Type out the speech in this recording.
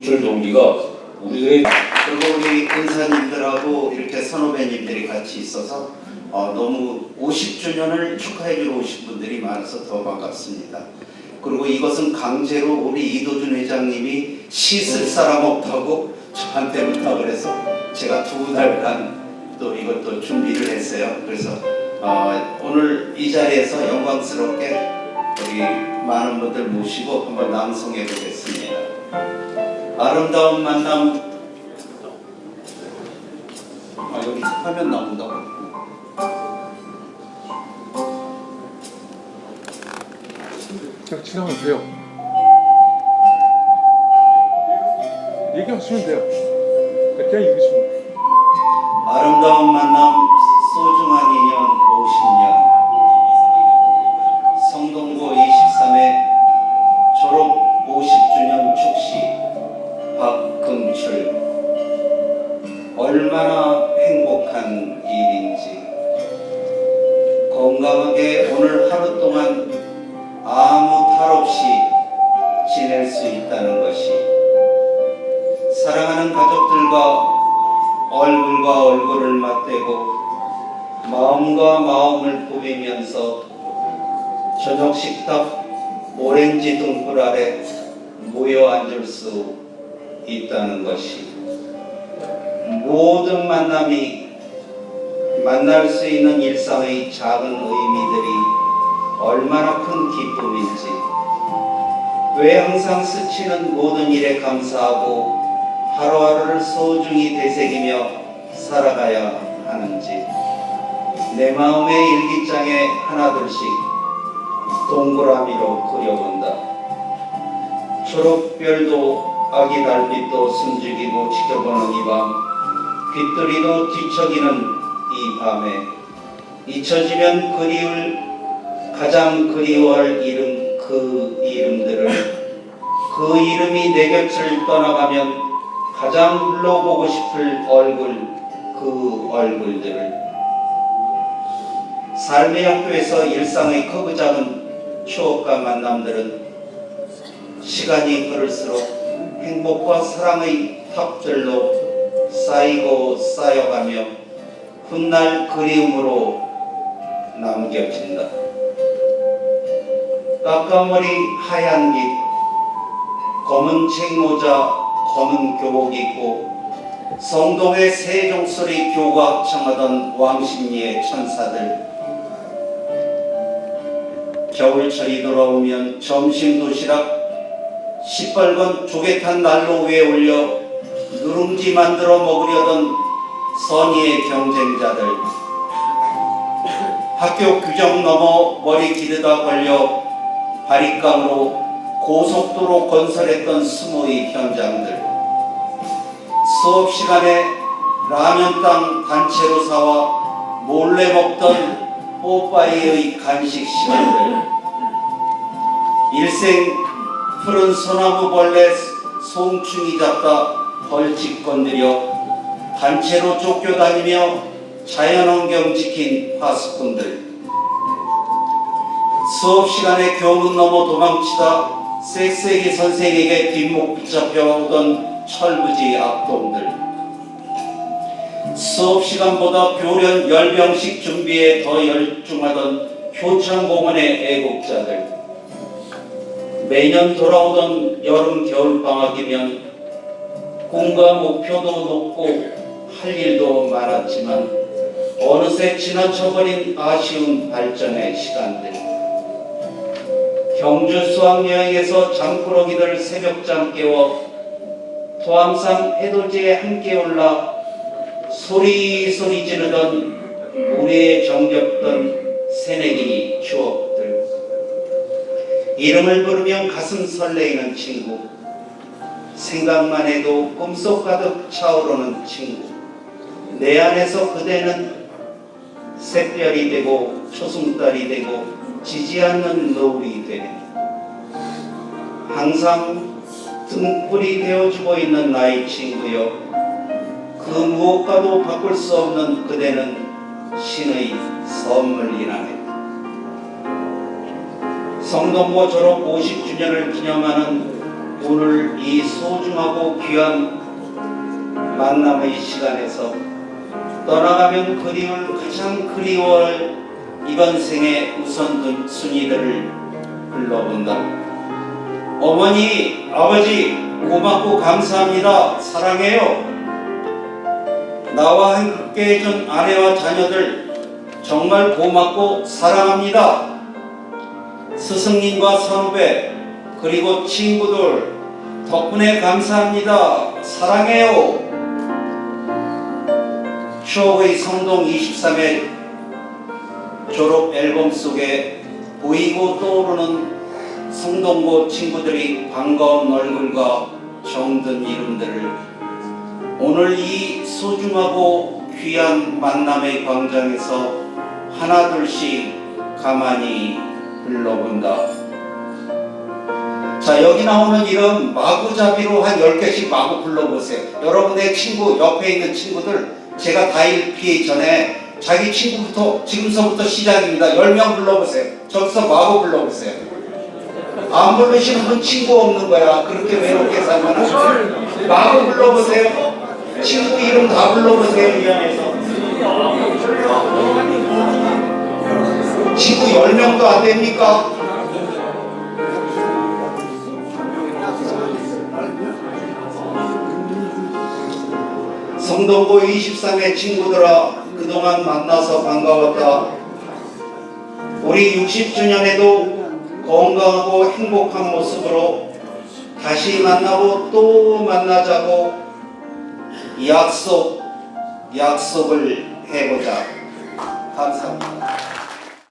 줄 동기가 우리들의 그리고 우리 은사님들하고 이렇게 선후배님들이 같이 있어서 어, 너무 50주년을 축하해주러 오신 분들이 많아서 더 반갑습니다. 그리고 이것은 강제로 우리 이도준 회장님이 씻을 사람 없다고 저한테 부탁을 해서 제가 두 달간 또 이것도 준비를 했어요. 그래서 어, 오늘 이 자리에서 영광스럽게 우리 많은 분들 모시고 한번 낭송해 보겠습니다. 아름다운 만남 아 여기 화면 나온다고 그냥 지나면 돼요. 얘기하시면 돼요. 그냥 읽으시면 돼요. 아름다운 만남 행복한 일인지. 건강하게 오늘 하루 동안 아무 탈 없이 지낼 수 있다는 것이 사랑하는 가족들과 얼굴과 얼굴을 맞대고 마음과 마음을 부비면서 저녁 식탁 오렌지 등불 아래 모여 앉을 수 있다는 것이 모든 만남이 만날 수 있는 일상의 작은 의미들이 얼마나 큰 기쁨인지 왜 항상 스치는 모든 일에 감사하고 하루하루를 소중히 되새기며 살아가야 하는지 내 마음의 일기장에 하나둘씩 동그라미로 그려본다. 초록별도 아기 달빛도 숨죽이고 지켜보는 이 밤, 빗들이도 뒤척이는 이 밤에 잊혀지면 그리울 가장 그리워할 이름 그 이름들을 그 이름이 내 곁을 떠나가면 가장 불러보고 싶을 얼굴 그 얼굴들을. 삶의 학교에서 일상의 크고 작은 추억과 만남들은 시간이 흐를수록 행복과 사랑의 탑들로 쌓이고 쌓여가며 훗날 그리움으로 남겨진다. 까까머리 하얀 깃 검은 책모자 검은 교복 입고 성동의 세종소리 교가 합창하던 왕십리의 천사들 겨울철이 돌아오면 점심 도시락 시뻘건 조개탄 난로 위에 올려 누룽지 만들어 먹으려던 선의의 경쟁자들. 학교 규정 넘어 머리 기르다 걸려 바리깡으로 고속도로 건설했던 스모의 현장들. 수업 시간에 라면 땅 단체로 사와 몰래 먹던 뽀빠이의 간식 시간들. 일생 푸른 소나무 벌레 송충이 잡다 벌집 건드려 단체로 쫓겨다니며 자연환경 지킨 파수꾼들. 수업 시간에 교문 넘어 도망치다 쌕쌕이 선생에게 뒷목 붙잡혀 오던 철부지 악동들. 수업 시간보다 교련 열병식 준비에 더 열중하던 효창공원의 애국자들. 매년 돌아오던 여름 겨울 방학이면 꿈과 목표도 높고 할 일도 많았지만 어느새 지나쳐버린 아쉬운 발전의 시간들 경주 수학여행에서 잠꾸러기들 새벽잠 깨워 토암산 해돋이에 함께 올라 소리소리 지르던 우리의 정겹던 새내기 추억들. 이름을 부르면 가슴 설레이는 친구 생각만 해도 꿈속 가득 차오르는 친구 내 안에서 그대는 샛별이 되고 초승달이 되고 지지 않는 노을이 되네 항상 등불이 되어주고 있는 나의 친구여 그 무엇과도 바꿀 수 없는 그대는 신의 선물이라네. 성동고 졸업 50주년을 기념하는 오늘 이 소중하고 귀한 만남의 시간에서 떠나가면 그리울 가장 그리워할 이번 생의 우선 순위들을 불러본다. 어머니, 아버지, 고맙고 감사합니다. 사랑해요. 나와 함께 해준 아내와 자녀들 정말 고맙고 사랑합니다. 스승님과 선후배 그리고 친구들 덕분에 감사합니다. 사랑해요. 추억의 성동 23회 졸업 앨범 속에 보이고 떠오르는 성동고 친구들이 반가운 얼굴과 정든 이름들을 오늘 이 소중하고 귀한 만남의 광장에서 하나둘씩 가만히 불러본다. 자, 여기 나오는 이름 마구잡이로 한 10개씩 마구 불러보세요. 여러분의 친구, 옆에 있는 친구들, 제가 다 읽기 전에 자기 친구부터, 지금서부터 시작입니다. 10명 불러보세요. 저기서 마구 불러보세요. 안 부르시는 분 친구 없는 거야. 그렇게 외롭게 살면. 마구 불러보세요. 친구 이름 다 불러보세요. 친구 10명도 안 됩니까? 성동고 23회 친구들아 그동안 만나서 반가웠다. 우리 60주년에도 건강하고 행복한 모습으로 다시 만나고 또 만나자고 약속, 약속을 해보자. 감사합니다.